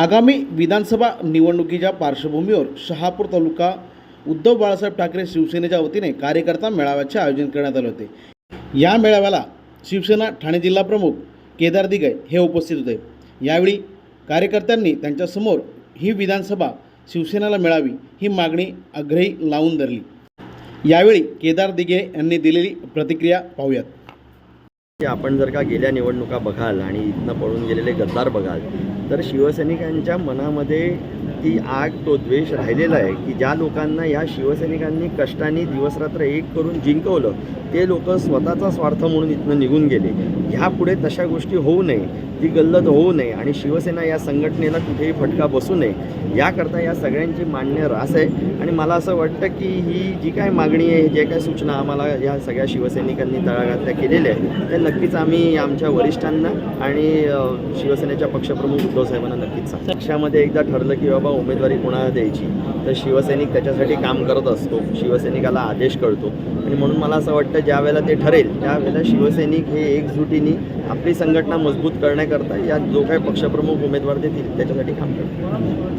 आगामी विधानसभा निवडणुकीच्या पार्श्वभूमीवर शहापूर तालुका उद्धव बाळासाहेब ठाकरे शिवसेनेच्या वतीने कार्यकर्ता मेळाव्याचे आयोजन करण्यात आले होते. या मेळाव्याला शिवसेना ठाणे जिल्हा प्रमुख केदार दिगय हे उपस्थित होते. यावेळी कार्यकर्त्यांनी त्यांच्यासमोर ही विधानसभा शिवसेनेला मिळावी ही मागणी आग्रही लावून धरली. यावेळी केदार दिघे यांनी दिलेली प्रतिक्रिया पाहूयात. की आपण जर का गेल्या निवडणुका बघाल आणि इथनं पळून गेलेले गद्दार बघाल तर शिवसैनिकांच्या मनामध्ये ती आग तो द्वेष राहिलेला आहे की ज्या लोकांना या शिवसैनिकांनी कष्टाने दिवसरात्र एक करून जिंकवलं ते लोक स्वतःचा स्वार्थ म्हणून इथनं निघून गेले. ह्यापुढे तशा गोष्टी होऊ नये ती गल्लत होऊ नये आणि शिवसेना या संघटनेला कुठेही फटका बसू नये. याकरता या सगळ्यांची मान्य रास आहे. आणि मला असं वाटतं की ही जी काय मागणी आहे जे काय सूचना आम्हाला या सगळ्या शिवसैनिकांनी तळागातल्या केलेल्या आहेत त्या नक्कीच आम्ही आमच्या वरिष्ठांना आणि शिवसेनेच्या पक्षप्रमुख उद्धव साहेबांना नक्कीच सांग. पक्षामध्ये एकदा ठरलं की बाबा उमेदवारी कोणाला द्यायची तर शिवसैनिक त्याच्यासाठी काम करत असतो शिवसैनिकाला आदेश कळतो आणि म्हणून मला असं वाटतं ज्या वेळेला ते ठरेल त्यावेळेला शिवसैनिक हे एकजुटीने आपली संघटना मजबूत करण्याकरता या जो काही पक्षप्रमुख उमेदवार देतील त्याच्यासाठी काम करतो